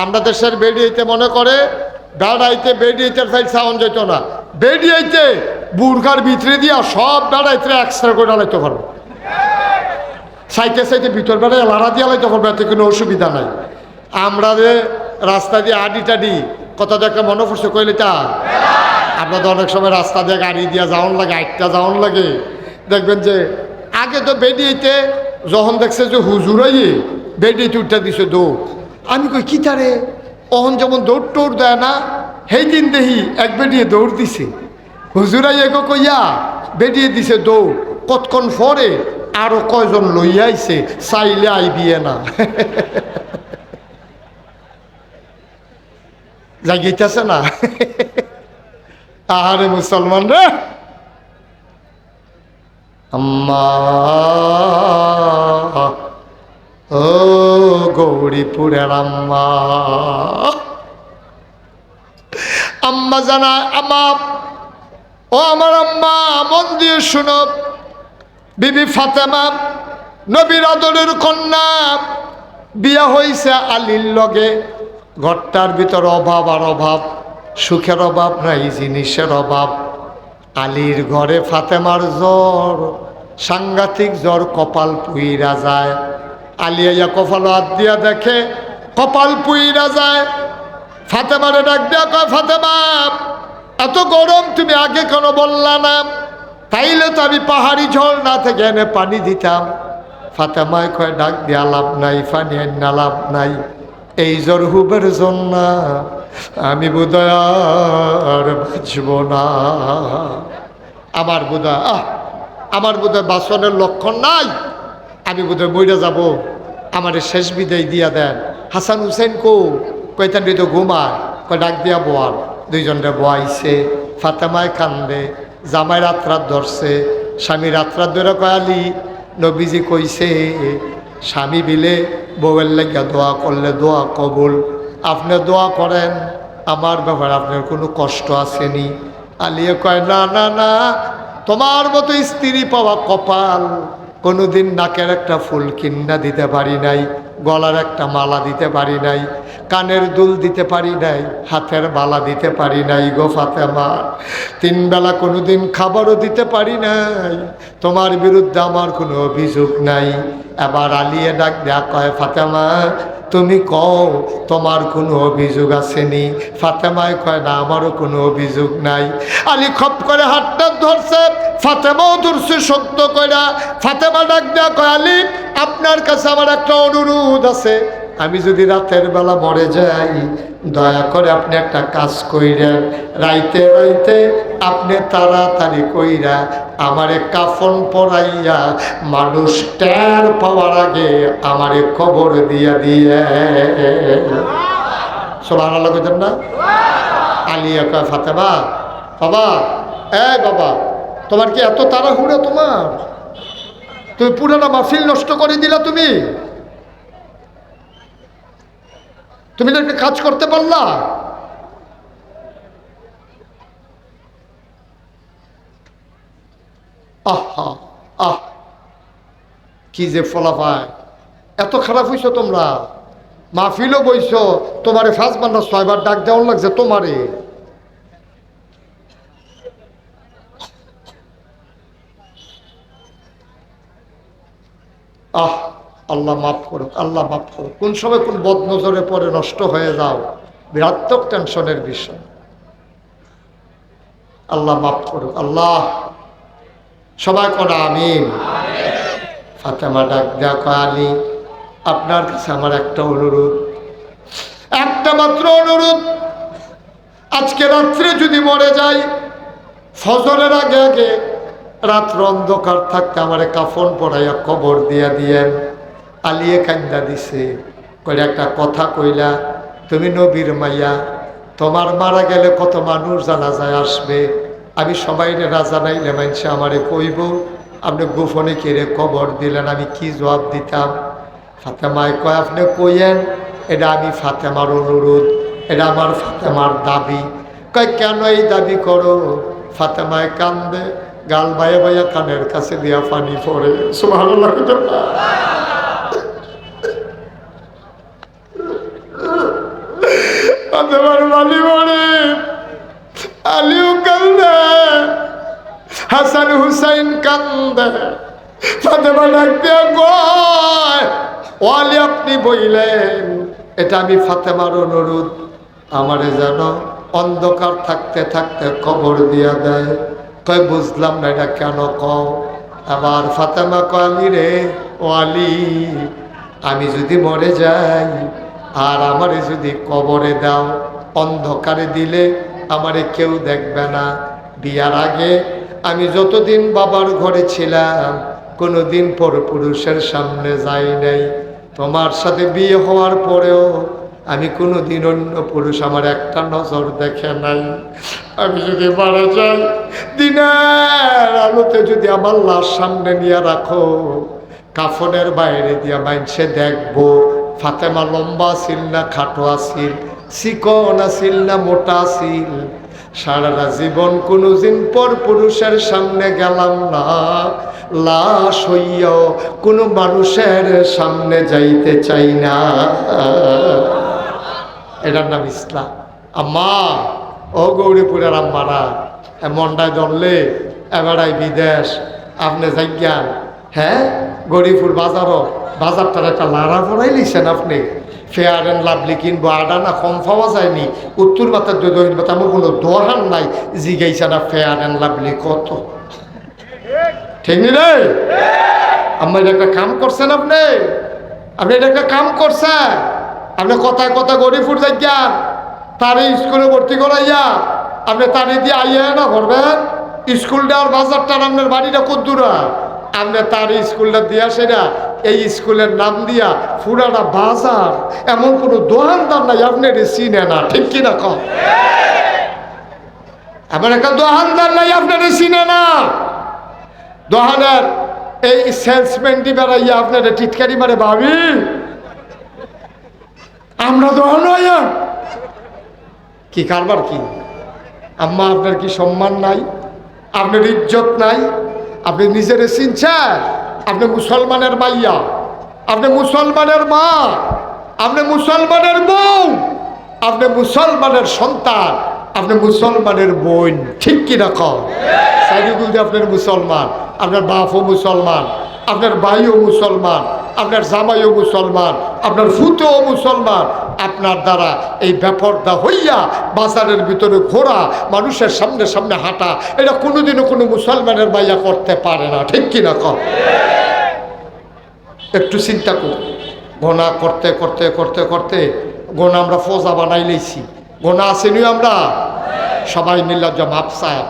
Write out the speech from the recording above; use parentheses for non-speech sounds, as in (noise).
আমরা দেশের বেরিয়েতে মনে করে, বেড়াইতে বেরিয়েতে ফাইল সাউন্ড যেত না। বেরিয়েতে বুর্গার ভিতরে দিয়া সব বেড়াইতে এক্সট্রা করে লাইতে পারব সাইতে সাইতে ভিতর বেড়ায় লাড়া দিয়ে লাইতে পারব এতে কোনো অসুবিধা নাই। আমরা যে রাস্তা দিয়ে আডি টাডি কত দেখা মনে পড়ছে, কইলে তা? আপনাদের অনেক সময় রাস্তা দিয়ে গাড়ি দিয়া যাওয়ান লাগে আটটা যাওয়ান লাগে। দেখবেন যে, আগে তো বেডিয়েতে যখন দেখছে যে হুজুরাই বেডিয়েতে উঠতে দিছে দৌড়। আমি কই, কি তারে? অহন যেমন দৌড় টোড় দেয় না সেই দিন দেখি এক বেডিয়ে দৌড় দিছে। হুজুরাই এগো কইয়া বেডিয়ে দিছে দৌড়, কতক্ষণ পরে আরও কয়জন লইয়া আইছে, চাইলে আইবিয়ে না। (laughs) জাগিতেছে না। আহারে মুসলমান রে। আম্মা ও গৌরীপুরের আম্মা আম্মা জানা আমা ও আমার আম্মা, মন দিয়ে শুনো। বিবি ফাতেমা, নবীর আদরের কন্যা। বিয়া হইছে আলীর লগে। ঘরটার ভিতর অভাব আর অভাব, সুখের অভাব নাই, জিনিসের অভাব। আলীর ঘরে ফাতেমার জ্বর, সাংঘাতিক জ্বর কপাল পুইরা যায়। আলিয়া কপাল হাত দিয়া দেখে, কপাল পুইরা যায়। ফাতেমারে ডাক দিয়া কয়, ফাতেমা, এত গরম তুমি আগে কেন বললা না? তাইলে তো আমি পাহাড়ি না থেকে এনে পানি দিতাম। ফাতেমায় কয়, ডাক দিয়া লাভ নাই, পানি না লাভ নাই। এই জ্বর হুবের জন্য আমি বোধহয় আর বাঁচব না। আমার বোধহয়, আহ, আমার বোধহয় বাসনের লক্ষণ নাই। আমি বোধহয় মইরা যাব। আমার শেষ বিদায় দিয়া দেন। হাসান হুসেন কো, কয়তান তো ঘুমায়, কয় ডাক দিয়া বোয়াল। দুইজনরে বোয়াইছে, ফাতেমায় কান্দে জামাই রাত্রাত ধরছে স্বামী রাত্রাত ধরে কয়ালি নবীজি কইছে, স্বামী বিলে বউয়ের লেগে দোয়া করলে দোয়া কবুল। আপনি দোয়া করেন, আমার ব্যাপারে আপনার কোনো কষ্ট আসেনি। আলিয়ে কয়, না না না, তোমার মতো স্ত্রী পাওয়া কপাল। কোনোদিন নাকের একটা ফুল কিন্না দিতে পারি নাই, গলার একটা মালা দিতে পারি নাই, কানের দুল দিতে পারি নাই, হাতের বালা দিতে পারি নাই গো ফাতেমা। তিনবেলা কোনোদিন খাবারও দিতে পারি নাই, তোমার বিরুদ্ধে আমার কোনো অভিযোগ নাই। এবার আলিয়ে ডাক দেয়া কয়, ফাতেমা তুমি কও, তোমার কোনো অভিযোগ আসেনি। ফাতেমায় কয়, না, আমারও কোনো অভিযোগ নাই। আলী খপ করে হাতটা ধরছে, ফাতেমাও ধরছে সত্য কয়না ফাতেমা ডাক দেয়া কয়, আলী, আপনার কাছে আমার একটা অনুরোধ আছে। আমি যদি রাতের বেলা মরে যাই, দয়া করে আপনি একটা কাজ কইরেন। রাইতে রাইতে আপনি তাড়াতাড়ি কইরা আমারে কাফন পরাইয়া মানুষ ট্যার পাওয়ার আগে আমারে খবর দিয়া দিয়ে। সোলার আল্লাহ কইতেন না? আলিয়া কয়, ফাতেমা, বাবা, এ বাবা, তোমার কি এত তাড়াহুড়া তোমার? তুমি পুরানা মাহফিল নষ্ট করে দিলা তুমি। তুমি তো একটা কাজ করতে পারলা। আহা, আহ। কি যে ফলাফায় এত খারাপ হইছো তোমরা। মাহফিলও বইছ, তোমারে ফার্স্ট বান্না ছয়বার ডাক দেওয়ার লাগছে তোমারে। আহ, আল্লাহ মাফ করুক, আল্লাহ মাফ করুক। কোন সময় কোন বদ বদনজরে পরে নষ্ট হয়ে যাও বিরাত্মক টেনশনের বিষয়। আল্লাহ মাফ করুক, আল্লাহ সবাই করা আমিন। ফাতেমা ডাক দেখো আলী, আপনার কাছে আমার একটা অনুরোধ। একটা মাত্র অনুরোধ। আজকে রাত্রে যদি মরে যাই, ফজরের আগে আগে রাত্র অন্ধকার থাকতে আমারে কাফন পড়াইয়া কবর দিয়া দিয়েন। আলিয়ে কান্দা দিছে কইলে একটা কথা কইলা, তুমি নবীর মাইয়া, তোমার মারা গেলে কত মানুষ জানা যায় আসবে? আমি সবাই রাজা নাইলে মানছে আমারে কইব, আপনি গোপনে কেড়ে কবর দিলেন, আমি কি জবাব দিতাম? ফাতেমায় কয়, আপনি কইয়েন, এটা আমি ফাতেমার অনুরোধ, এটা আমার ফাতেমার দাবি। কয়, কেন এই দাবি করো? ফাতেমায় কান্দে, গাল বাইয়া বাইয়া কানের কাছে দিয়া পানি পড়ে। বালি মরে আলিও কান্দে হাসান হুসাইন কান্দে। ফাতেমা ডাক দিয়া কয় ওয়ালি আপনি বইলেন। এটা আমি ফাতেমার অনুরোধ। আমারে যেন অন্ধকার থাকতে থাকতে কবর দিয়া দেয়। কয়, বুঝলাম না এটা কেন কও? আবার ফাতেমা কয় আলী রে, ওয়ালি, আমি যদি মরে যাই, আর আমারে যদি কবরে দাও, অন্ধকারে দিলে আমারে কেউ দেখবে না। বিয়ার আগে আমি যতদিন বাবার ঘরে ছিলাম, কোনোদিন পর পুরুষের সামনে যাই নাই। তোমার সাথে বিয়ে হওয়ার পরেও আমি কোনোদিন অন্য পুরুষ আমার একটা নজর দেখে নাই। আমি যদি মারা যাই, দিনের আলোতে যদি আমার লাশ সামনে নিয়ে রাখো, কাফনের বাইরে দিয়া মাইনসে দেখব, ফাতেমা লম্বা আসিল না খাটো আসিল চিকন আসিল না মোটা আসিল সারাটা জীবন কোনোদিন পর পুরুষের সামনে গেলাম না। লাশ হইয়াও কোনো মানুষের সামনে যাইতে চাই না। এটার নাম ইসলাম। আম্মা, ও গৌরীপুরের আম্মারা মন্ডায় ধরলে এবারাই বিদেশ, আপনি যাইজ্ঞান হ্যাঁ গৌরীপুর বাজারও, বাজারটার একটা লাড়া পড়াই লিছেন আপনি। ফেয়ার অ্যান্ড লাভলি কিনবো। আডা না কম পাওয়া যায়নি। উত্তর মাতার দক্ষিণ মাতা আমার কোনো দোহান নাই। জিগাইছে না ফেয়ার অ্যান্ড লাভলি কত। ঠিক নি আমার এটা একটা কাম করছেন আপনি? আপনি এটা একটা কাম করছেন? আপনি কথায় কথা গরিবপুর যাইয়ান তারে স্কুলে ভর্তি করাইয়া আপনি তারে দিয়ে আইয়া না স্কুলটা আর বাজারটা আপনার বাড়িটা কত দূর? হয়? আপনি তার স্কুলটা দিয়া সেটা এই স্কুলের নাম দিয়া ফুরাটা বাজার, এমন কোনো দোকানদার নাই আপনি চিনে না, ঠিক কিনা কম এমন একটা দোকানদার নাই আপনার চিনে না। দোহানের এই সেলসম্যানটি বেড়াইয়া আপনার টিটকারি মারে, ভাবি, আমরা দোহান কি কারবার কি? আম্মা, আপনার কি সম্মান নাই? আপনার ইজ্জত নাই? আপনি নিজের চিনছেন? আপনি মুসলমানের মাইয়া, আপনি মুসলমানের মা, আপনি মুসলমানের বউ, আপনি মুসলমানের সন্তান, আপনি মুসলমানের বোন, ঠিক কিনা? কম আপনার মুসলমান, আপনার বাপও মুসলমান, আপনার ভাইও মুসলমান আপনার জামাইও মুসলমান, আপনার ফুতেও মুসলমান, আপনার দ্বারা এই ব্যাপারটা হইয়া বাজারের ভিতরে ঘোরা, মানুষের সামনে সামনে হাঁটা, এটা কোনোদিনও কোনো মুসলমানের বাইয়া করতে পারে না, ঠিক কিনা কম একটু চিন্তা কর। গোনা করতে করতে করতে করতে গোনা আমরা ফোজা বানাই লইছি। গোনা আসেনি আমরা? সবাই মিল্লা জমাপ সাহেব